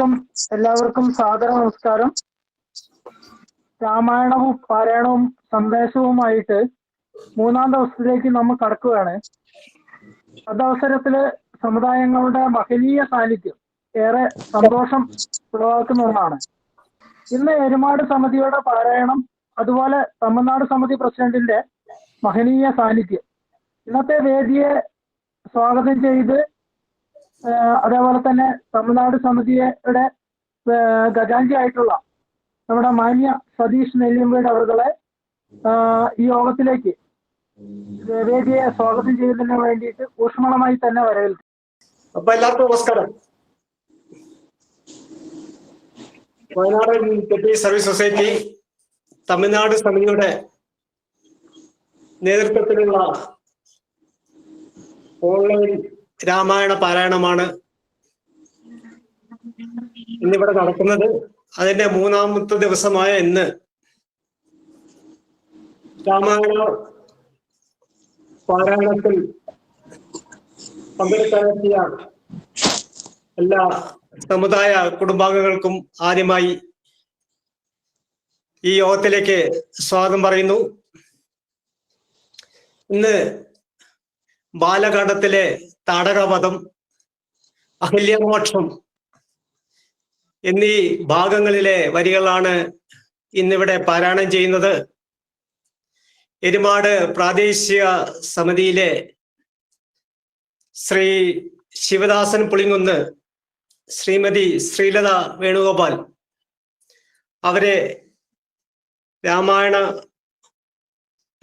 എല്ലാവർക്കും എല്ലാവർക്കും സാദര നമസ്കാരം. രാമായണവും പാരായണവും സന്ദേശവുമായിട്ട് മൂന്നാം ദിവസത്തിലേക്ക് നമ്മൾ കടക്കുകയാണ്. അതവസരത്തിൽ സമുദായങ്ങളുടെ മഹനീയ സാന്നിധ്യം ഏറെ സന്തോഷം ഉളവാക്കുന്ന ഒന്നാണ്. ഇന്ന് എരുമാട് സമിതിയുടെ പാരായണം അതുപോലെ തമിഴ്നാട് സമിതി പ്രസിഡന്റിന്റെ മഹനീയ സാന്നിധ്യം. ഇന്നത്തെ വേദിയെ സ്വാഗതം ചെയ്ത് അതേപോലെ തന്നെ തമിഴ്നാട് സമിതിയുടെ ഖജാൻജി ആയിട്ടുള്ള നമ്മുടെ മാന്യ സതീഷ് നെല്ലിയമ്പേട് അവരുടെ ഈ യോഗത്തിലേക്ക് വേദിയെ സ്വാഗതം ചെയ്യുന്നതിന് വേണ്ടിയിട്ട് ഊഷ്മളമായി തന്നെ വരവേൽക്കും. അപ്പൊ എല്ലാവർക്കും നമസ്കാരം. Wayanad deputy service society Tamil Nadu സമിതിയുടെ നേതൃത്വത്തിലുള്ള ഓൺലൈൻ രാമായണ പാരായണമാണ് ഇന്നിവിടെ നടക്കുന്നത്. അതിന്റെ മൂന്നാമത്തെ ദിവസമായ ഇന്ന്. രാമായണ പാരായണത്തിൽ പങ്കെടുക്കാനെത്തിയ എല്ലാ സമുദായ കുടുംബാംഗങ്ങൾക്കും ആദ്യമായി ഈ യോഗത്തിലേക്ക് സ്വാഗതം പറയുന്നു. ഇന്ന് ബാലകാണ്ഡത്തിലെ താടകവധം അഹല്യമോക്ഷം എന്നീ ഭാഗങ്ങളിലെ വരികളാണ് ഇന്നിവിടെ പാരായണം ചെയ്യുന്നത്. എരുമാട് പ്രാദേശിക സമിതിയിലെ ശ്രീ ശിവദാസൻ പുളിങ്ങുന്ന് ശ്രീമതി ശ്രീലത വേണുഗോപാൽ അവരെ രാമായണ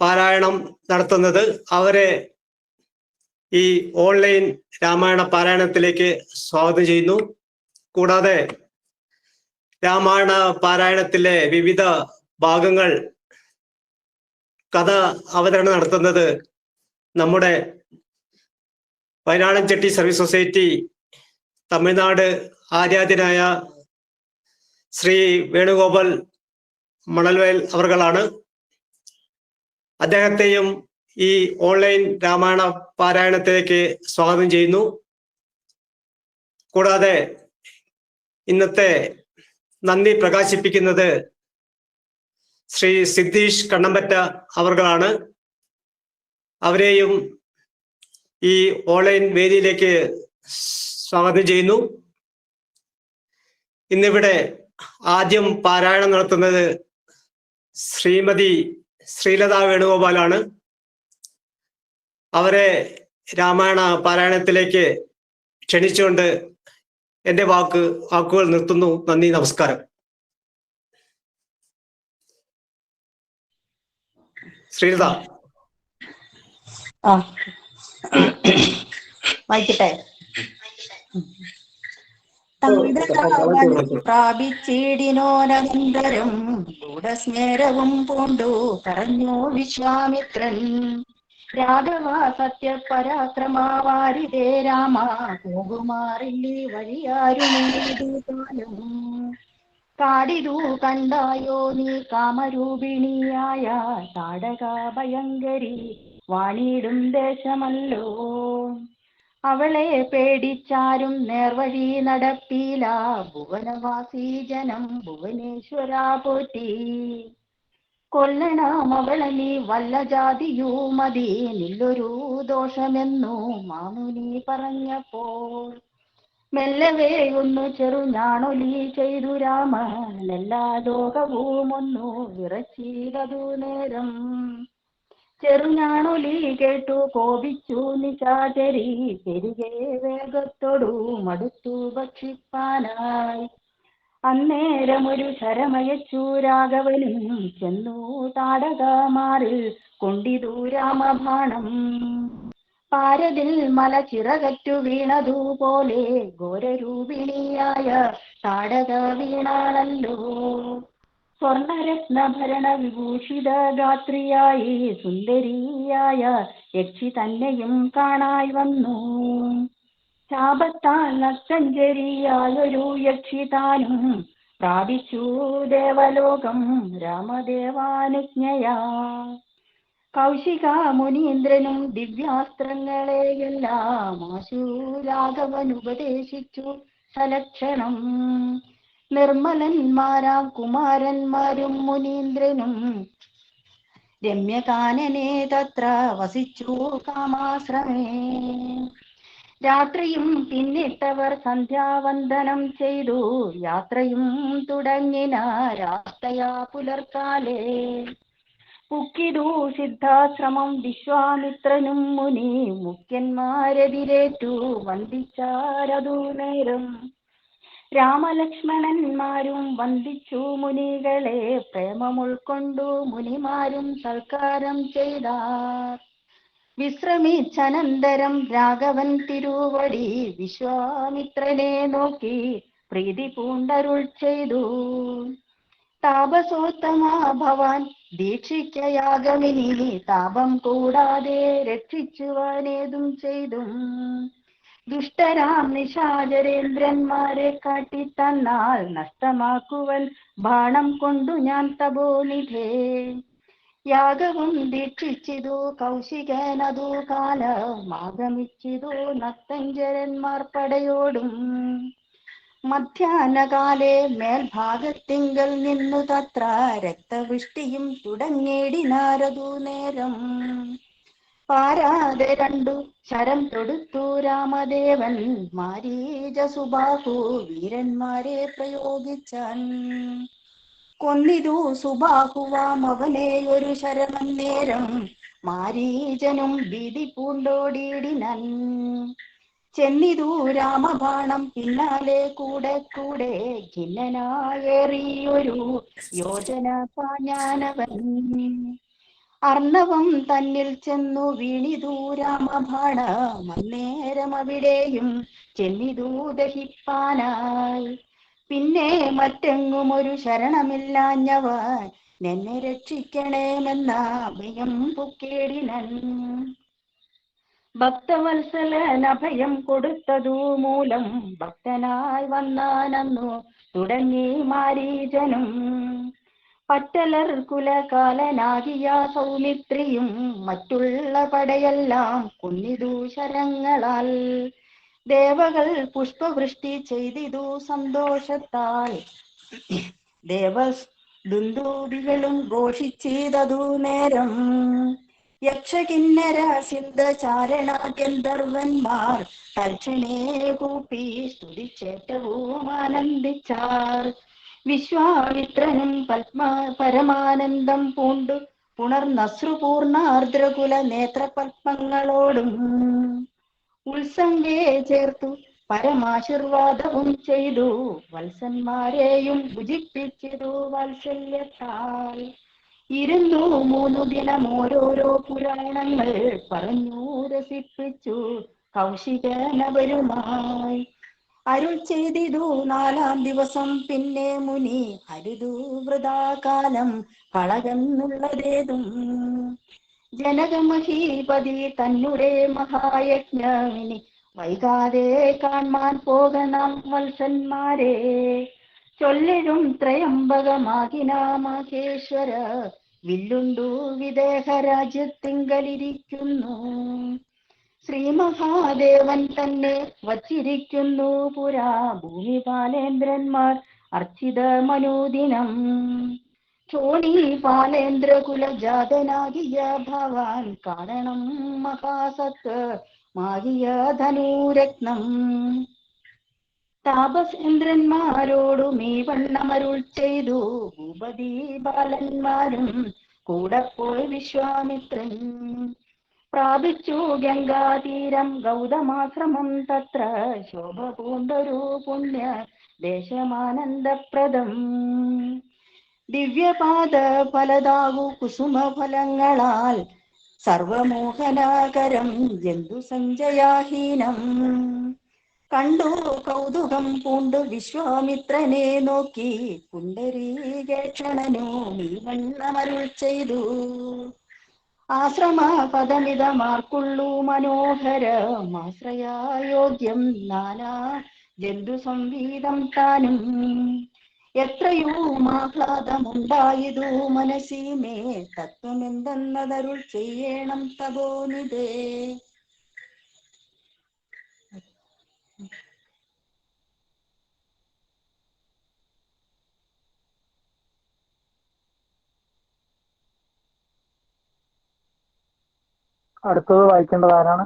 പാരായണം നടത്തുന്നത്. അവരെ ഈ ഓൺലൈൻ രാമായണ പാരായണത്തിലേക്ക് സ്വാഗതം ചെയ്യുന്നു. കൂടാതെ രാമായണ പാരായണത്തിലെ വിവിധ ഭാഗങ്ങൾ കഥ അവതരണം നടത്തുന്നത് നമ്മുടെ വയനാടൻ ചെട്ടി സർവീസ് സൊസൈറ്റി തമിഴ്നാട് ആരാധ്യനായ ശ്രീ വേണുഗോപാൽ മണൽവേൽ അവർകളാണ്. അദ്ദേഹത്തെയും ഈ ഓൺലൈൻ രാമായണ പാരായണത്തിലേക്ക് സ്വാഗതം ചെയ്യുന്നു. കൂടാതെ ഇന്നത്തെ നന്ദി പ്രകാശിപ്പിക്കുന്നത് ശ്രീ സിദ്ധീഷ് കണ്ണമ്പറ്റ അവർകളാണ്. അവരെയും ഈ ഓൺലൈൻ വേദിയിലേക്ക് സ്വാഗതം ചെയ്യുന്നു. ഇന്നിവിടെ ആദ്യം പാരായണം നടത്തുന്നത് ശ്രീമതി ശ്രീലത വേണുഗോപാലാണ്. അവരെ രാമായണ പാരായണത്തിലേക്ക് ക്ഷണിച്ചുകൊണ്ട് എന്റെ വാക്ക് വാക്കുകൾ നിർത്തുന്നു. നന്ദി നമസ്കാരം. ശ്രീലത. വായിക്കട്ടെ പൂണ്ടു. പറഞ്ഞു വിശ്വാമിത്രൻ. രാഘവ സത്യപരാക്രമാവാരിതേ രാമ. പോകുമാറില്ലി വഴിയാരുമേതുകാലം കാടിതു കണ്ടായോ നീ കാമരൂപിണിയായ താടക ഭയങ്കരി വാണിയിടും ദേശമല്ലോ. അവളെ പേടിച്ചാരും നേർവഴി നടപ്പീല. ഭുവനവാസി ജനം ഭുവനേശ്വര പോറ്റി. കൊല്ലണം അവളെ നീ വല്ല ജാതിയൂ മതി നില്ലൊരു ദോഷമെന്നു മാമുനി പറഞ്ഞപ്പോൾ. മെല്ലവേ ഒന്നു ചെറുഞാണൊലി ചെയ്തു രാമൻ. എല്ലാ ലോകവും ഒന്നു വിറച്ചിടതു നേരം. ചെറുഞാണൊലി കേട്ടു കോപിച്ചു നിശാചരി. പെരുകെ വേഗത്തോടു മടുത്തു ഭക്ഷിപ്പാനായി. അന്നേരമൊരു ശരമയച്ചു രാഘവനും ചെന്നു താടകമാറിൽ കൊണ്ടിതു രാമബാണം പാരതിൽ മല ചിറകറ്റു വീണതുപോലെ ഘോരരൂപിണിയായ താടക വീണാണല്ലോ സ്വർണരത്നഭരണ വിഭൂഷിത ഗാത്രിയായി സുന്ദരിയായ യക്ഷി തന്നെയും കാണായി വന്നു. ശാപത്താൽ നക്തഞ്ചരിയായൊരു യക്ഷി താനും പ്രാപിച്ചു ദേവലോകം രാമദേവാനുജ്ഞയാ. കൗശിക മുനീന്ദ്രനും ദിവ്യാസ്ത്രങ്ങളെയെല്ലാം ആശു രാഘവൻ ഉപദേശിച്ചു സലക്ഷണം നിർമ്മലന്മാരാം കുമാരന്മാരും മുനീന്ദ്രനും രമ്യകാനനെ തത്ര വസിച്ചു കാമാശ്രമേ. രാത്രിയും പിന്നിട്ടവർ സന്ധ്യാവന്ദനം ചെയ്തു. യാത്രയും തുടങ്ങിന രാത്രയാ പുലർക്കാലേ പുക്കിതു സിദ്ധാശ്രമം വിശ്വാമിത്രനും മുനി മുഖ്യന്മാരെതിരേറ്റു. വന്ദിച്ചാരതു നേരം രാമലക്ഷ്മണന്മാരും വന്ദിച്ചു മുനികളെ. പ്രേമമുൾക്കൊണ്ടു മുനിമാരും സൽക്കാരം ചെയ്താർ. വിശ്രമിച്ചനന്തരം രാഘവൻ തിരുവടി വിശ്വാമിത്രനെ നോക്കി പ്രീതി പൂണ്ടരുൾ ചെയ്തു. താപസോത്തമാ ഭവാൻ ദീക്ഷിക്കയാഗമിനി താപം കൂടാതെ രക്ഷിച്ചുവാനേതും ചെയ്തും. ദുഷ്ടരാം നിശാചരേന്ദ്രന്മാരെ കാട്ടിത്തന്നാൽ നഷ്ടമാക്കുവൻ ബാണം കൊണ്ടു ഞാൻ തപോനിധേ. യാഗവും ദീക്ഷിച്ചിതു കൗശികനതു കാലമാഗമിച്ചിതു നത്തഞ്ചരന്മാർ പടയോടും. മധ്യാഹ്നകാലെ മേൽഭാഗത്തിങ്കൽ നിന്നു തത്ര രക്തവൃഷ്ടിയും തുടങ്ങിയിടിനാരതു നേരം. പാരാതെ രണ്ടു ശരം തൊടുത്തു രാമദേവൻ മാരീജ സുബാഹു വീരന്മാരെ പ്രയോഗിച്ചാൻ. കൊന്നിതു സുബാഹുവാം അവനെ ഒരു നേരം. മാരീജനും വിധി പൂണ്ടോടിയിടിനൻ. ചെന്നിതു രാമബാണം പിന്നാലെ കൂടെ കൂടെ ഖിന്നനായേറിയൊരു യോജന പാഞ്ഞാനവൻ. അർണവം തന്നിൽ ചെന്നു വീണിതു രാമബാണം. അന്നേരം അവിടെയും ചെന്നിതു ദഹിപ്പാനായി. പിന്നെ മറ്റെങ്ങും ഒരു ശരണമില്ലാഞ്ഞവൻ നിന്നെ രക്ഷിക്കണമെന്ന അഭയം പുക്കേടിനൻ. ഭക്തവത്സലൻ അഭയം കൊടുത്തതു മൂലം ഭക്തനായി വന്നാനന്നു തുടങ്ങി മാരീജനും. പറ്റലർ കുലകാലനാകിയ സൗമിത്രിയും മറ്റുള്ള പടയെല്ലാം കുന്നിതു ശരങ്ങളാൽ ദേവകൾ പുഷ്പവൃഷ്ടി ചെയ്തിതു സന്തോഷത്താൽ. ദേവ ദുന്ദൂബികളും ഘോഷിച്ചതു നേരം. യക്ഷകിന്നര സിന്ധചാരണ ഗന്ധർവന്മാർ തക്ഷണേ കൂപ്പി സ്തുതിച്ചേറ്റവും ആനന്ദിച്ചാർ. വിശ്വാമിത്രനും പത്മ പരമാനന്ദം പൂണ്ടു പുണർനശ്രുപൂർണാർദ്രകുല നേത്രപത്മങ്ങളോടും. ഉത്സംഗേ ചേർത്തു. പരമാശീർവാദവും ചെയ്തു. വത്സന്മാരെയും ഭുജിപ്പിച്ചിതു വാത്സല്യത്താൽ. ഇരുന്നു മൂന്നു ദിനം ഓരോരോ പുരാണങ്ങൾ പറഞ്ഞു രസിപ്പിച്ചു കൗശികനവരുമായി. അരുൾ ചെയ്തിതു നാലാം ദിവസം. പിന്നെ മുനി ഹരിതു വൃതാകാലം കളകെന്നുള്ളതേതും. ജനകമഹീപതി തന്നുടെ മഹായജ്ഞമിനി. വൈകാതെ കാണാൻ പോകണം വത്സന്മാരെ. ചൊല്ലിടും ത്രയംബകമാകിന മഹേശ്വര വില്ലുണ്ടു വിദേഹ രാജ്യത്തിങ്കലിരിക്കുന്നു. ശ്രീ മഹാദേവൻ തന്നെ വച്ചിരിക്കുന്നു പുരാ. ഭൂമിപാലേന്ദ്രന്മാർ അർച്ചിത മനോദിനം. ചോണി പാലേന്ദ്രകുല ജാതനാകിയ ഭവാൻ കാരണം മഹാസത്ത് മാകിയ ധനുരത്നം. താപസേന്ദ്രന്മാരോടും ഈ വണ്ണമരുൾ ചെയ്തു. ഭൂപതി ബാലന്മാരും കൂടെ പോയി വിശ്വാമിത്രൻ. പ്രാപിച്ചു ഗംഗാതീരം ഗൗതമാശ്രമം തത്ര. ശോഭ പൂണ്ടൊരു പുണ്യ ദേശമാനന്ദപ്രദം. ദിവ്യപാദ ഫലദാവു കുസുമ ഫലങ്ങളാൽ സർവമോഹനാകരം ജന്തു സഞ്ജയാഹീനം? കണ്ടു കൗതുകം പൂണ്ടു വിശ്വാമിത്രനെ നോക്കി പുണ്ടരീകേക്ഷണനു നീ വണ്ണമരുൾ ചെയ്തു. ആശ്രമ പദമിതമാർക്കുള്ളു മനോഹരമാശ്രയായോഗ്യം നാനാ ജന്തു സംവീതം താനും. എത്രയോ ആഹ്ലാദമുണ്ടായതു മനസീമേ തത്വമെന്തെന്നതരുൾ ചെയ്യണം തപോനിതേ. അടുത്തത് വായിക്കേണ്ടത് ആരാണ്?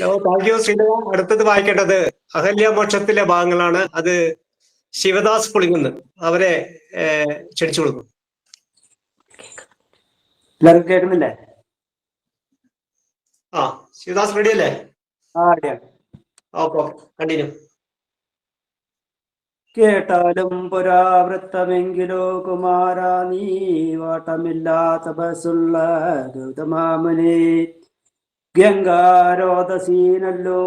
Thank you Sreedhara. അടുത്തത് വായിക്കേണ്ടത് അഹല്യമോക്ഷത്തിലെ ഭാഗങ്ങളാണ്. അത് ശിവദാസ് പുളിങ്ങുന്ന് അവരെ ക്ഷണിച്ചു കൊടുക്കും എല്ലാവർക്കും കേൾക്കുന്നില്ലേ? ആ ശിവദാസ് റെഡി അല്ലേ? ഓക്കെ കണ്ടിന്യൂ കേട്ടാലും പുരാവൃത്തമെങ്കിലോ കുമാര നീ വാട്ടമില്ലാത്ത ബസുള്ള ഗൗതമാമുനി. ഗംഗാരോദസീനല്ലോ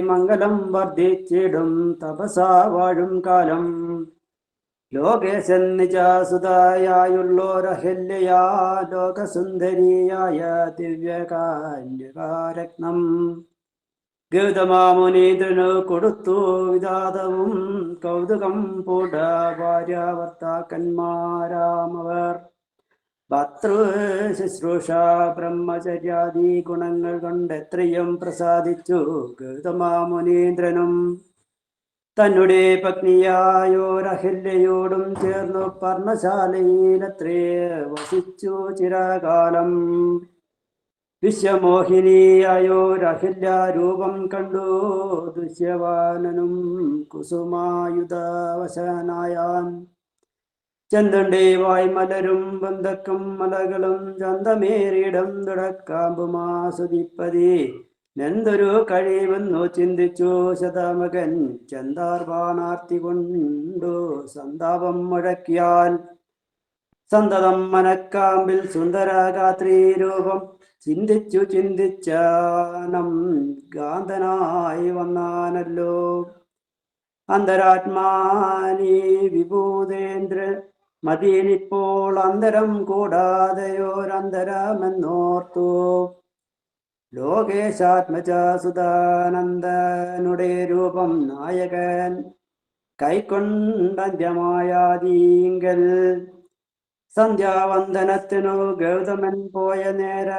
മംഗളം വർദ്ധിച്ചിടും തപസാവാഴും കാലം. ലോകേശൻ നിജാസുതായുള്ളോരഹല്യയാ ലോകസുന്ദരിയായ ദിവ്യകാന്യകാരത്നം. ഗൗതമാമുനീന്ദ്രനു കൊടുത്തു വിദാതവും കൗതുകം പൂട ഭാര്യാഭർത്താക്കന്മാരാമവർ ഭർത്തൃ ശുശ്രൂഷ ബ്രഹ്മചര്യാദി ഗുണങ്ങൾ കൊണ്ട് എത്രയും പ്രസാദിച്ചു ഗൗതമാമുനീന്ദ്രനും. തന്നെ പത്നിയായോരഹല്യയോടും ചേർന്നു പർണശാലയിലത്രേ വസിച്ചു ചിരകാലം. വിശ്വമോഹിനിയായോരഹില്യ രൂപം കണ്ടു ദുഷ്യവാനനും കുസുമായുധവശനായാൻ. ചന്തണ്ടേ വായ്മലരും ബന്ധക്കും മലകളും ചന്തമേറിയിടം തുടക്കാമ്പുമാസ്വദിപ്പതി നെന്തൊരു കഴിവെന്നു ചിന്തിച്ചു ശതമകൻ. ചന്താർവാണാർത്തി കൊണ്ടു സന്താപം മുഴക്കിയാൽ. സന്തതം മനക്കാമ്പിൽ സുന്ദരഗാത്രി രൂപം. ചിന്തിച്ചു ചിന്തിച്ചാനം ഗാന്ധനായി വന്നാനല്ലോ. അന്തരാത്മാനി വിഭൂതേന്ദ്ര മതിയിലിപ്പോൾ അന്തരം കൂടാതെയോരന്തരമെന്നോർത്തു. ലോകേശാത്മജ സുതാനന്ദനുടെ രൂപം നായകൻ കൈക്കൊണ്ടന്ത്യമായാതീങ്കൽ. സന്ധ്യാവന്ദനത്തിനു ഗൗതമൻ പോയ നേര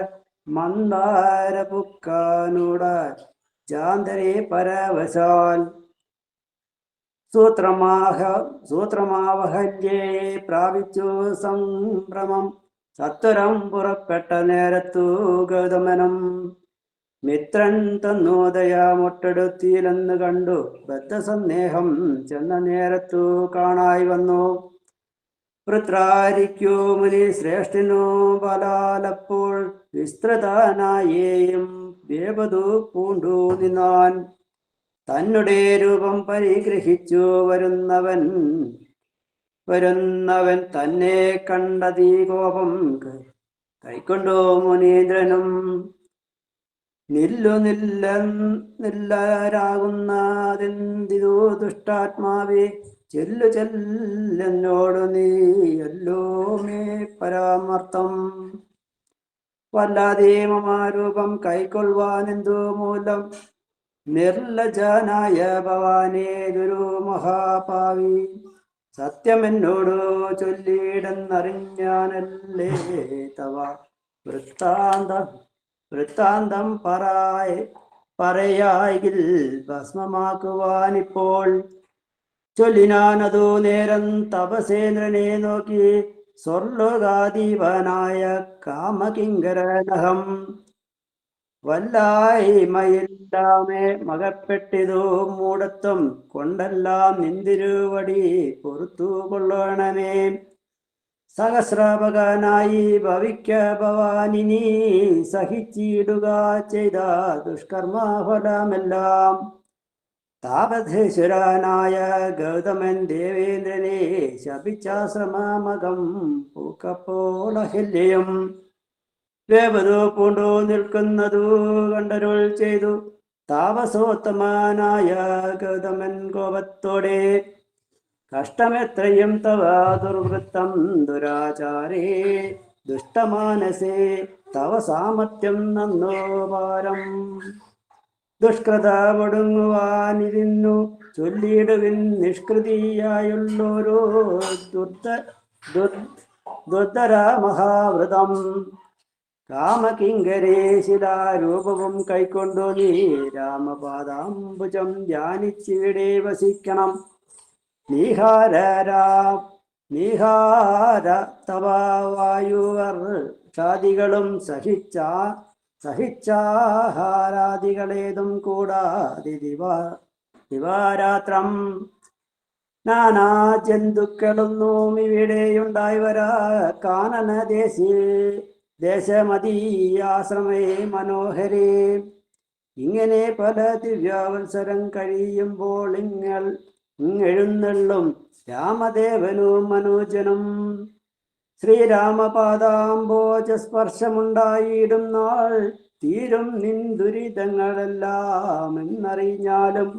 മന്ദാര പുക്കാനൂട ചാന്തരെ പരവശാൽ സൂത്രമാഹ സൂത്രമാവഹല്യേ പ്രാപിച്ചു സംഭ്രമം. സത്വരം പുറപ്പെട്ട നേരത്തു ഗൗതമനം മിത്രൻ തന്നോദയ മുട്ടെടുത്തിയിലെന്ന് കണ്ടു. ബദ്ധസന്ദേഹം ചെന്ന നേരത്തു കാണായി വന്നു. വൃത്രാരിക്കൂ മുനി ശ്രേഷ്ഠനോ ബലാലപ്പോൾ വിസ്തൃതനായേയും ദേവതു പൂണ്ടു നിന്നാൻ തന്നെ രൂപം പരിഗ്രഹിച്ചു വരുന്നവൻ. വരുന്നവൻ തന്നെ കണ്ടതീ കോപം കൈക്കൊണ്ടു മുനീന്ദ്രനും? നില്ലു നില്ല നില്ലരാകുന്നതെന്തിതു ദുഷ്ടാത്മാവേ? ചെല്ലു ചെല്ലെന്നോടു നീയല്ലോ മേ പരാമർത്ഥം വല്ലാതെ മമാരൂപം കൈക്കൊള്ളുവാനെന്തോ മൂലം? നിർലജനായ ഭവാനേ ദുരു മഹാപാവി സത്യം എന്നോടോ ചൊല്ലിയിടെന്നറിഞ്ഞാനല്ലേ തവ? വൃത്താന്തം വൃത്താന്തം പറയായ പറയായിൽ ഭസ്മമാക്കുവാനിപ്പോൾ. ചൊല്ലിനാനതു നേരം തപസേന്ദ്രനെ നോക്കി സ്വർലോകാധീപനായ കാമകിങ്കരനഹം. വല്ലായ്മയില്ലാമേ മകപ്പെട്ടിതു മൂടത്തും കൊണ്ടെല്ലാം നിന്തിരുവടി പൊറത്തു കൊള്ളണമേ. സഹസ്രാപകനായി ഭവിക്ക ഭവാനിനി സഹിച്ചിടുക ചെയ്ത ദുഷ്കർമ്മഫലമെല്ലാം. താപധേശ്വരനായ ഗൗതമൻ ദേവേന്ദ്രനെ ശപിച്ചാശ്രമമകം പൂക്കപ്പോളഹല്യം വേവതു പൂണ്ടു നിൽക്കുന്നതു കണ്ടരുൾ ചെയ്തു. താപസോത്തമാനായ ഗൗതമൻ കോപത്തോടെ കഷ്ടമെത്രയും തവ ദുർവൃത്തം ദുരാചാരേ ദുഷ്ടമാനസേ തവ സാമർത്ഥ്യം നന്നോ പാരം ദുഷ്കൃത ഒടുങ്ങുവാനിരുന്നു ചൊല്ലിയിടുവിൻ നിഷ്കൃതിയായുള്ളോരോ ദുർദ്ധ ദുർ- ദുർധര മഹാവൃതം കാമകിങ്കരേ ശിലാരൂപവും കൈക്കൊണ്ടു നീ രാമപാദാംബുജം ധ്യാനിച്ചിവിടെ വസിക്കണം. നീഹാരാ നീഹാര തവ വായുവർ ഷാദികളും സഹിച്ച സഹിച്ചാഹാരാദികളേതും കൂടാതെ ദിവാ ദിവാരാത്രം. നാനാ ജന്തുക്കളൊന്നും ഇവിടെയുണ്ടായി വരാ കാനന ദേശീ ദേശമതീയാശ്രമേ മനോഹരേ. ഇങ്ങനെ പല ദിവ്യാവത്സരം കഴിയുമ്പോൾ ഇങ്ങൾ എഴുന്നള്ളും രാമദേവനും മനോജനും. ശ്രീരാമപാദാംബോജ സ്പർശമുണ്ടായിടും നാൾ തീരും നിൻ ദുരിതങ്ങളെല്ലാം എന്നറിഞ്ഞാലും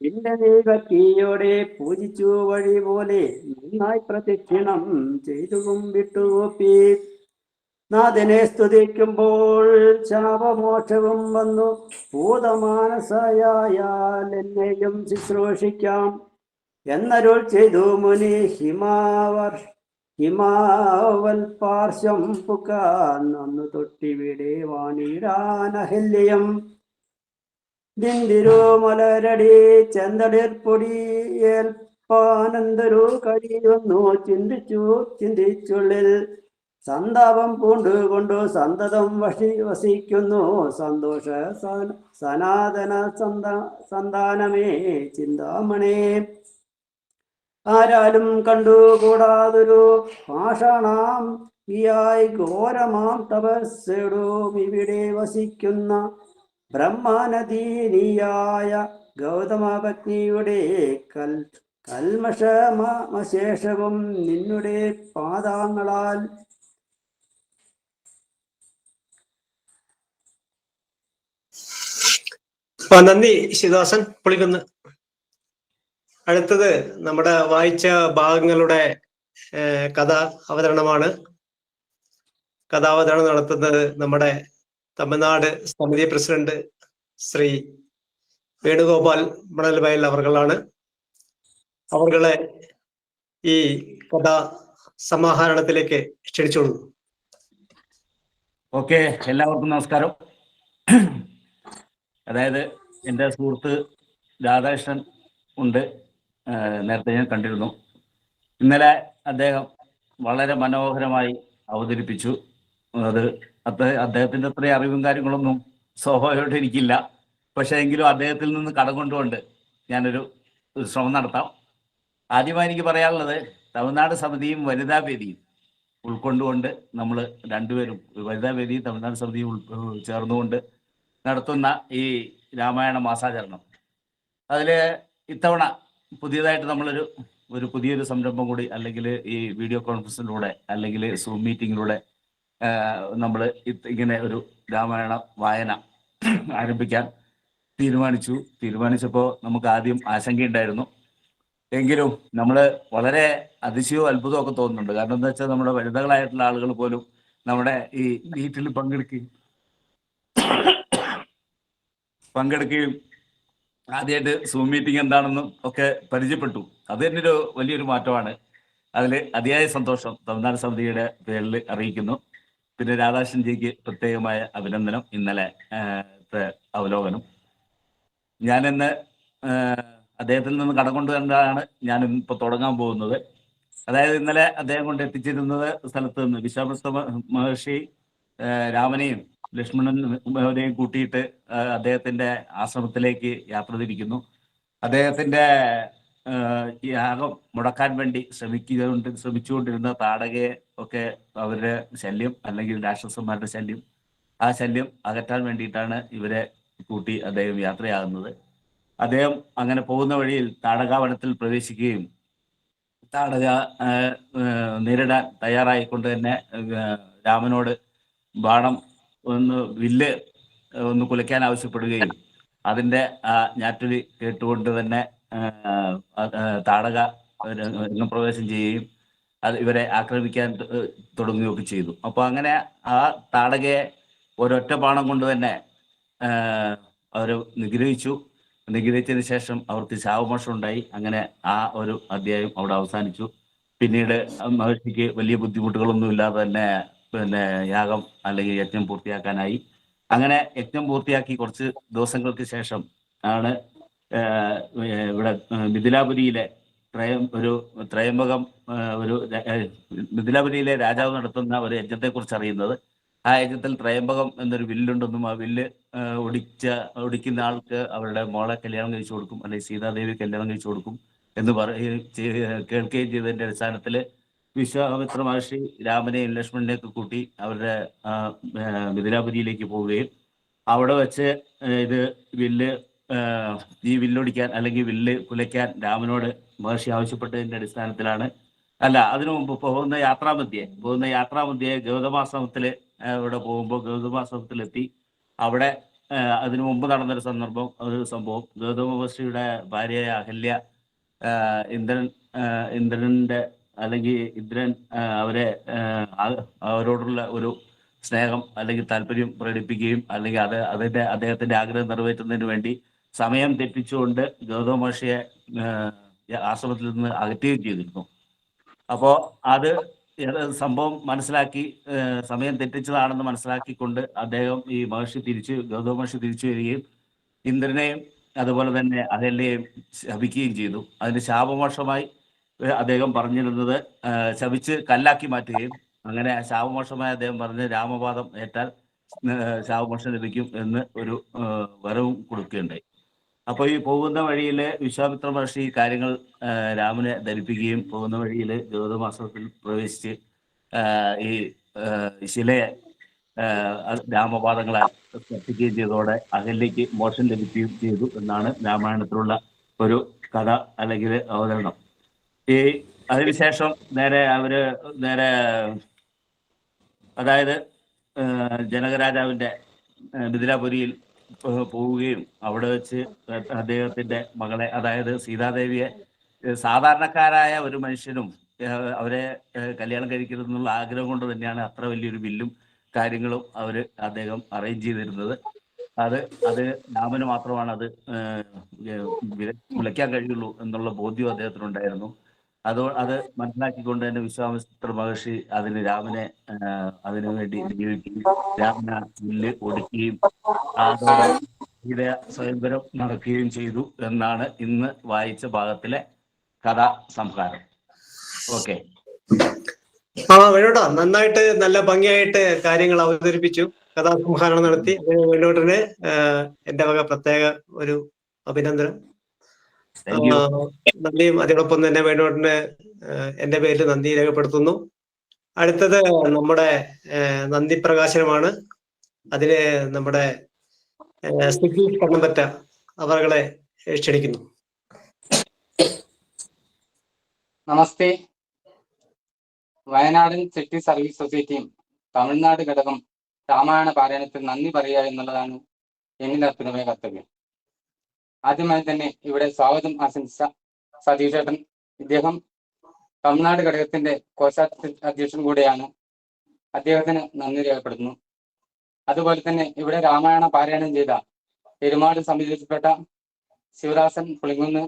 നിന്റെ ദൈവക്കീയോടെ പൂജിച്ചു വഴി പോലെ നന്നായി പ്രദക്ഷിണം ചെയ്തു കുമ്പിട്ടുകൂപ്പി നാഥനെ സ്തുതിക്കുമ്പോൾ ശാപമോക്ഷവും വന്നു. ഭൂതമാനസയായാൽ എന്നെയും ശുശ്രൂഷിക്കാം. എന്നരുൾ ചെയ്തു മുനി ഹിമാവർ ഹിമാവൽ പാർശ്വം പുക്കാൻ അന്നു തൊട്ടിവിടെ വാണിടാനഹല്യം ദിന്തിരു മലരടി ചെന്തളിർ ഏൽപ്പാനന്ദരു കഴിയുന്നു. ചിന്തിച്ചു ചിന്തിച്ചുള്ളിൽ സന്താപം പൂണ്ടുകൊണ്ടു സന്തതം വഷി വസിക്കുന്നു. സന്തോഷ സന- സനാതന സന്ത സന്താനമേ ചിന്താമണേ. ആരാലും കണ്ടുകൂടാതൊരു പാഷാണാം ഇയായി ഘോരമാം തപസ്സെടും. ഇവിടെ വസിക്കുന്ന ബ്രഹ്മാനദീനിയായ ഗൗതമപത്നിയുടെ കൽ കൽമഷമശേഷവും നിന്നുടെ പാദങ്ങളാൽ നന്ദി ശിവദാസൻ പുളികുന്ന്. അടുത്തത് നമ്മുടെ വായിച്ച ഭാഗങ്ങളുടെ കഥ അവതരണമാണ്. കഥാവതരണം നടത്തുന്നത് നമ്മുടെ തമിഴ്നാട് സമിതി പ്രസിഡന്റ് ശ്രീ വേണുഗോപാൽ മണൽവയൽ അവർകളാണ്. അവർകളെ ഈ കഥ സമാഹരണത്തിലേക്ക് ക്ഷണിച്ചോളൂ ഓക്കെ എല്ലാവർക്കും നമസ്കാരം. അതായത് എന്റെ സുഹൃത്ത് രാധാകൃഷ്ണൻ ഉണ്ട് നേരത്തെ ഞാൻ കണ്ടിരുന്നു. ഇന്നലെ അദ്ദേഹം വളരെ മനോഹരമായി അവതരിപ്പിച്ചു. അത് അദ്ദേഹ അദ്ദേഹത്തിന്റെ അത്രയും അറിവും കാര്യങ്ങളൊന്നും സ്വാഭാവികമായിട്ട് എനിക്കില്ല. പക്ഷേ എങ്കിലും അദ്ദേഹത്തിൽ നിന്ന് കടം കൊണ്ടുകൊണ്ട് ഞാനൊരു ശ്രമം നടത്താം. ആദ്യമായി എനിക്ക് പറയാനുള്ളത് തമിഴ്നാട് സമിതിയും വനിതാ വേദിയും ഉൾക്കൊണ്ടുകൊണ്ട് നമ്മൾ രണ്ടുപേരും വനിതാ വേദിയും തമിഴ്നാട് സമിതിയും ചേർന്നുകൊണ്ട് നടത്തുന്ന ഈ രാമായണ മാസാചരണം. അതിൽ ഇത്തവണ പുതിയതായിട്ട് നമ്മളൊരു ഒരു പുതിയൊരു സംരംഭം കൂടി അല്ലെങ്കിൽ ഈ വീഡിയോ കോൺഫറൻസിലൂടെ അല്ലെങ്കിൽ സൂം മീറ്റിങ്ങിലൂടെ നമ്മൾ ഇങ്ങനെ ഒരു രാമായണ വായന ആരംഭിക്കാൻ തീരുമാനിച്ചു. തീരുമാനിച്ചപ്പോൾ നമുക്ക് ആദ്യം ആശങ്കയുണ്ടായിരുന്നു. എങ്കിലും നമ്മൾ വളരെ അതിശയവും അത്ഭുതവും ഒക്കെ തോന്നുന്നുണ്ട്. കാരണം എന്താ വെച്ചാൽ നമ്മുടെ വനിതകളായിട്ടുള്ള ആളുകൾ പോലും നമ്മുടെ ഈ വീട്ടിൽ പങ്കെടുക്കുകയും പങ്കെടുക്കുകയും ആദ്യമായിട്ട് സൂം മീറ്റിംഗ് എന്താണെന്നും ഒക്കെ പരിചയപ്പെട്ടു. അത് തന്നെ ഒരു വലിയൊരു മാറ്റമാണ്. അതിൽ അതിയായ സന്തോഷം തമിഴ്നാട് സമിതിയുടെ പേരിൽ അറിയിക്കുന്നു. പിന്നെ രാധാകൃഷ്ണൻ ജിക്ക് പ്രത്യേകമായ അഭിനന്ദനം ഇന്നലെ അവലോകനം. ഞാനിന്ന് അദ്ദേഹത്തിൽ നിന്ന് കടം കൊണ്ടുവരേണ്ടതാണ്. ഞാൻ ഇപ്പൊ തുടങ്ങാൻ പോകുന്നത്. അതായത് ഇന്നലെ അദ്ദേഹം കൊണ്ട് എത്തിച്ചിരുന്നത് സ്ഥലത്ത് നിന്ന് വിശ്വാമിത്ര മഹർഷി ആഹ്, രാമനെയും മഹോദയം കൂട്ടിയിട്ട് അദ്ദേഹത്തിന്റെ ആശ്രമത്തിലേക്ക് യാത്ര തിരിക്കുന്നു. അദ്ദേഹത്തിന്റെ യാഗം മുടക്കാൻ വേണ്ടി ശ്രമിക്കുകൊണ്ട് ശ്രമിച്ചുകൊണ്ടിരുന്ന താടകയെ ഒക്കെ അവരുടെ ശല്യം അല്ലെങ്കിൽ രാക്ഷസന്മാരുടെ ശല്യം ആ ശല്യം അകറ്റാൻ വേണ്ടിയിട്ടാണ് ഇവരെ കൂട്ടി അദ്ദേഹം യാത്രയാകുന്നത്. അദ്ദേഹം അങ്ങനെ പോകുന്ന വഴിയിൽ താടകാവനത്തിൽ പ്രവേശിക്കുകയും താടക നേരിടാൻ തയ്യാറായിക്കൊണ്ട് തന്നെ രാമനോട് ബാണം ഒന്ന് വില്ല് ഒന്ന് കുലയ്ക്കാൻ ആവശ്യപ്പെടുകയും അതിന്റെ ഞാറ്റൊലി കേട്ടുകൊണ്ട് തന്നെ താടക രംഗപ്രവേശം ചെയ്യുകയും അത് ഇവരെ ആക്രമിക്കാൻ തുടങ്ങുകയൊക്കെ ചെയ്തു. അപ്പൊ അങ്ങനെ ആ താടകയെ ഒരൊറ്റ പാണം കൊണ്ട് തന്നെ അവർ നിഗ്രഹിച്ചു. നിഗ്രഹിച്ചതിന് ശേഷം അവർക്ക് ശാവമോഷം ഉണ്ടായി അങ്ങനെ ആ ഒരു അധ്യായം അവിടെ അവസാനിച്ചു. പിന്നീട് മഹർഷിക്ക് വലിയ ബുദ്ധിമുട്ടുകളൊന്നും ഇല്ലാതെ തന്നെ പിന്നെ യാഗം അല്ലെങ്കിൽ യജ്ഞം പൂർത്തിയാക്കാനായി. അങ്ങനെ യജ്ഞം പൂർത്തിയാക്കി കുറച്ച് ദിവസങ്ങൾക്ക് ശേഷം ആണ് ഇവിടെ മിഥിലാപുരിയിലെ ത്രയം ഒരു ത്രയംബകം ഒരു മിഥിലാപുരിയിലെ രാജാവ് നടത്തുന്ന ഒരു യജ്ഞത്തെക്കുറിച്ച് അറിയുന്നത്. ആ യജ്ഞത്തിൽ ത്രയംബകം എന്നൊരു വില്ലുണ്ടെന്നും ആ വില്ല് ഒടിച്ച ഒടിക്കുന്ന ആൾക്ക് അവരുടെ മോളെ കല്യാണം കഴിച്ചു കൊടുക്കും അല്ലെങ്കിൽ സീതാദേവി കല്യാണം കഴിച്ചു കൊടുക്കും എന്ന് ചെയ്യ- കേൾക്കുകയും ചെയ്തതിന്റെ അടിസ്ഥാനത്തിൽ വിശ്വാമിത്ര മഹർഷി രാമനെയും ലക്ഷ്മണനെയൊക്കെ കൂട്ടി അവരുടെ മിഥിലാപുരിയിലേക്ക് പോവുകയും അവിടെ വെച്ച് ഇത് വില്ല് ഈ വില്ലൊടിക്കാൻ അല്ലെങ്കിൽ വില്ല് കുലയ്ക്കാൻ രാമനോട് മഹർഷി ആവശ്യപ്പെട്ടതിന്റെ അടിസ്ഥാനത്തിലാണ് അല്ല അതിനു മുമ്പ് പോകുന്ന യാത്രാമധ്യേ പോകുന്ന യാത്രാമധ്യേ ഗൗതമാശ്രമത്തിൽ ആ, ഇവിടെ പോകുമ്പോൾ ഗൗതമാശ്രമത്തിലെത്തി അവിടെ അതിനു മുമ്പ് നടന്നൊരു സന്ദർഭം ഒരു സംഭവം. ഗൗതമ മഹർഷിയുടെ ഭാര്യയായ അഹല്യ ഇന്ദ്രൻ ഇന്ദ്രന്റെ അല്ലെങ്കിൽ ഇന്ദ്രൻ അവരെ അവരോടുള്ള ഒരു സ്നേഹം അല്ലെങ്കിൽ താല്പര്യം പ്രകടിപ്പിക്കുകയും അല്ലെങ്കിൽ അത് അതിന്റെ അദ്ദേഹത്തിന്റെ ആഗ്രഹം നിറവേറ്റുന്നതിന് വേണ്ടി സമയം തെറ്റിച്ചുകൊണ്ട് ഗൗതമ മഹർഷിയെ ആശ്രമത്തിൽ നിന്ന് അകറ്റുകയും ചെയ്തിരുന്നു. അപ്പോ അത് സംഭവം മനസ്സിലാക്കി സമയം തെറ്റിച്ചതാണെന്ന് മനസ്സിലാക്കിക്കൊണ്ട് അദ്ദേഹം ഈ മഹർഷി തിരിച്ച് ഗൗതമ മഹർഷി തിരിച്ചു വരികയും ഇന്ദ്രനെയും അതുപോലെ തന്നെ അഹല്യയെയും ശപിക്കുകയും ചെയ്തു. അതിന് ശാപമോക്ഷമായി ഏ, അദ്ദേഹം പറഞ്ഞിരുന്നത് ശവിച്ച് കല്ലാക്കി മാറ്റുകയും അങ്ങനെ ശാപമോക്ഷമായി അദ്ദേഹം പറഞ്ഞ് രാമപാദം ഏറ്റാൽ ശാവമോഷം ലഭിക്കും എന്ന് ഒരു വരവും കൊടുക്കുകയുണ്ടായി. അപ്പൊ ഈ പോകുന്ന വഴിയിൽ വിശ്വാമിത്ര മഹർഷി കാര്യങ്ങൾ രാമനെ ധരിപ്പിക്കുകയും പോകുന്ന വഴിയിൽ ഗൗതമാശ്രമത്തിൽ പ്രവേശിച്ച് ഈ ശിലയെ രാമപാദങ്ങളാൽ കത്തിക്കുകയും ചെയ്തതോടെ അഖിലേക്ക് മോക്ഷം ലഭിക്കുകയും ചെയ്തു എന്നാണ് രാമായണത്തിലുള്ള ഒരു കഥ അല്ലെങ്കിൽ അവതരണം. ഈ അതിനുശേഷം നേരെ അവർ നേരെ അതായത് ജനകരാജാവിന്റെ മിഥിലാപുരിയിൽ പോവുകയും അവിടെ വെച്ച് അദ്ദേഹത്തിന്റെ മകളെ അതായത് സീതാദേവിയെ സാധാരണക്കാരായ ഒരു മനുഷ്യനും അവരെ കല്യാണം കഴിക്കരുതെന്നുള്ള ആഗ്രഹം കൊണ്ട് തന്നെയാണ് അത്ര വലിയൊരു ബില്ലും കാര്യങ്ങളും അവർ അദ്ദേഹം അറേഞ്ച് ചെയ്തിരുന്നത്. അത് അത് രാമന് മാത്രമാണ് അത് വിളിക്കാൻ കഴിയുള്ളൂ എന്നുള്ള ബോധ്യം അദ്ദേഹത്തിനുണ്ടായിരുന്നു. അത് അത് മനസ്സിലാക്കിക്കൊണ്ട് തന്നെ വിശ്വാമിത്ര മഹർഷി അതിന് രാമനെ അതിനു വേണ്ടി നിയോഗിക്കുകയും രാമന വില്ല് ഒടുക്കുകയും അതോടെ സീതയ സ്വയംവരം നടക്കുകയും ചെയ്തു എന്നാണ് ഇന്ന് വായിച്ച ഭാഗത്തിലെ കഥാ സംഹാരം ഓക്കെ. ആ വേണോട്ടാ നന്നായിട്ട് നല്ല ഭംഗിയായിട്ട് കാര്യങ്ങൾ അവതരിപ്പിച്ചു. കഥാസംഹാരണം നടത്തി. വേണോട്ടനെ എന്റെ വക പ്രത്യേക ഒരു അഭിനന്ദനം. നന്ദിയും അതോടൊപ്പം തന്നെ വേണോട്ടിന് എന്റെ പേരിൽ നന്ദി രേഖപ്പെടുത്തുന്നു. അടുത്തത് നമ്മുടെ നന്ദി പ്രകാശനമാണ്. അതിന് നമ്മുടെ സിദ്ധി കണ്ണമ്പറ്റ അവരുടെ ക്ഷണിക്കുന്നു. നമസ്തേ. വയനാടൻ സിറ്റി സർവീസ് സൊസൈറ്റിയും തമിഴ്നാട് ഘടകം രാമായണ പാരായണത്തിൽ നന്ദി പറയുക എന്നുള്ളതാണ് എന്നിലർപ്പിതമായ കർത്തവ്യം. ആദ്യമായി തന്നെ ഇവിടെ സ്വാഗതം ആശംസിച്ച സതീഷ് ചേട്ടൻ ഇദ്ദേഹം തമിഴ്നാട് ഘടകത്തിന്റെ കോശാധ്യ അധ്യക്ഷൻ കൂടെയാണ്. അദ്ദേഹത്തിന് നന്ദി രേഖപ്പെടുത്തുന്നു. അതുപോലെ തന്നെ ഇവിടെ രാമായണ പാരായണം ചെയ്ത പെരുമാട് സമിതിയിൽപ്പെട്ട ശിവദാസൻ പുളിങ്കുന്ന്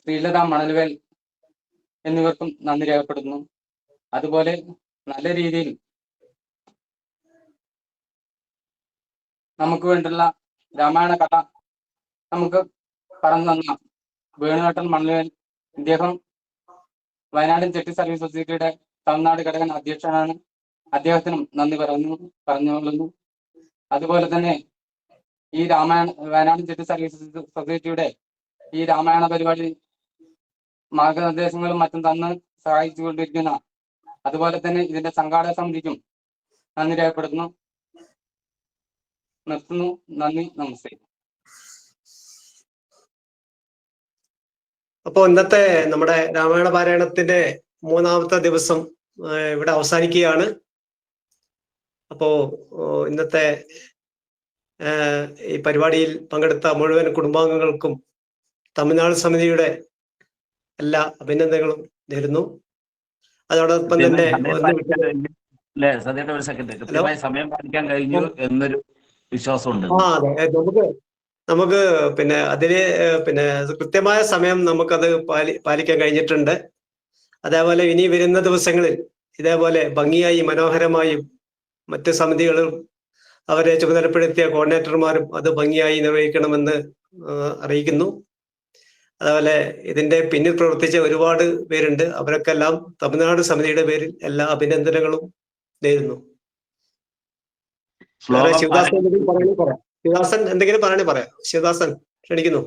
ശ്രീലത മണൽവേൽ എന്നിവർക്കും നന്ദി രേഖപ്പെടുത്തുന്നു. അതുപോലെ നല്ല രീതിയിൽ നമുക്ക് വേണ്ടിയുള്ള രാമായണ കഥ നമുക്ക് പറഞ്ഞു തന്ന. വേണുവേട്ടൻ മണലുവേൽ ഇദ്ദേഹം വയനാട് ചെട്ടി സർവീസ് സൊസൈറ്റിയുടെ തമിഴ്നാട് ഘടകൻ അധ്യക്ഷനാണ്. അദ്ദേഹത്തിനും നന്ദി പറഞ്ഞു പറഞ്ഞുകൊള്ളുന്നു. അതുപോലെ തന്നെ ഈ രാമായണ വയനാട് ചെട്ടി സർവീസ് സൊസൈറ്റിയുടെ ഈ രാമായണ പരിപാടി മാർഗനിർദ്ദേശങ്ങളും മറ്റും തന്ന് സഹായിച്ചുകൊണ്ടിരിക്കുന്ന അതുപോലെ തന്നെ ഇതിന്റെ സംഘാടക സമിതിക്കും നന്ദി രേഖപ്പെടുത്തുന്നു. നിർത്തുന്നു. നന്ദി. നമസ്തേ. അപ്പോ ഇന്നത്തെ നമ്മുടെ രാമായണ പാരായണത്തിന്റെ മൂന്നാമത്തെ ദിവസം ഇവിടെ അവസാനിക്കുകയാണ്. അപ്പോ ഇന്നത്തെ ഈ പരിപാടിയിൽ പങ്കെടുത്ത മുഴുവൻ കുടുംബാംഗങ്ങൾക്കും തമിഴ്നാട് സമിതിയുടെ എല്ലാ അഭിനന്ദനങ്ങളും നേരുന്നു. അതോടൊപ്പം തന്നെ സമയം പാലിക്കാൻ കഴിഞ്ഞു. എന്നൊരു വിശ്വാസമുണ്ട്. ആ അതെ. നമുക്ക് നമുക്ക് പിന്നെ അതിന് പിന്നെ കൃത്യമായ സമയം നമുക്കത് പാലി പാലിക്കാൻ കഴിഞ്ഞിട്ടുണ്ട്. അതേപോലെ ഇനി വരുന്ന ദിവസങ്ങളിൽ ഇതേപോലെ ഭംഗിയായി മനോഹരമായും മറ്റ് സമിതികളും അവരെ ചുമതലപ്പെടുത്തിയ കോർഡിനേറ്റർമാരും അത് ഭംഗിയായി നിർവഹിക്കണമെന്ന് അറിയിക്കുന്നു. അതുപോലെ ഇതിന്റെ പിന്നിൽ പ്രവർത്തിച്ച ഒരുപാട് പേരുണ്ട്. അവരൊക്കെ എല്ലാം തമിഴ്നാട് സമിതിയുടെ പേരിൽ എല്ലാ അഭിനന്ദനങ്ങളും നേരുന്നു. ശിവദാസ് പറയാം ശിവദാസൻ എന്തെങ്കിലും പറയണേ പറയാം. ശിവദാസൻ ക്ഷണിക്കുന്നു.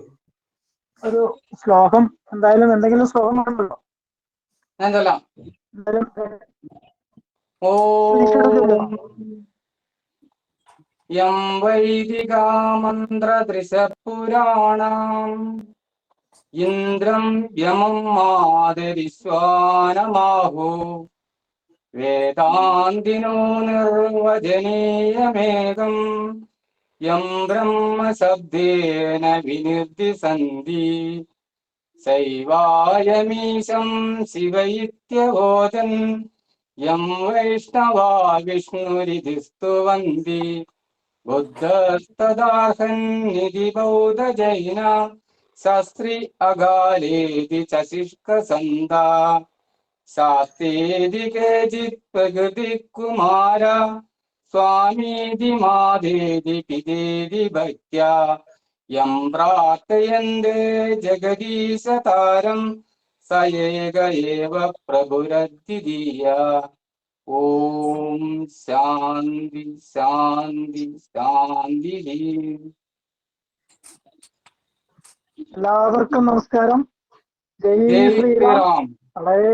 ഒരു ശ്ലോകം എന്തായാലും എന്തെങ്കിലും ശ്ലോകം ഉണ്ടല്ലോ ഞാൻ ചൊല്ലാം ഓം. യം വൈദികാമന്ത്രദൃശപുരാണം ഇന്ദ്രം യമം മാതരിസ്വാനമാഹോ വേദാന്തിനോ നിർവചനീയമേകം. यं ब्रह्मशब्देन विनिर्दिशन्ति सैवायमीशं शिव इत्यवोचन् यं वैष्णवा विष्णुरिति स्तुवन्ति बुद्धस्तदाहन्निधि बौद्धजैना शास्त्रि अगालेति च शिष्कसन्दा शास्त्रेदि केचित् प्रकृतिकुमारा സ്വാമീതി മാതേതി പിതേതി ഭക്യ യം പ്രാർത്ഥയന്തേ ജഗദീശ താരം. സയേക ഏവ പ്രഭുരദ്വിതീയ. ഓം ശാന്തി ശാന്തി ശാന്തി എല്ലാവർക്കും നമസ്കാരം. ജയ് ശ്രീറാം വളരെ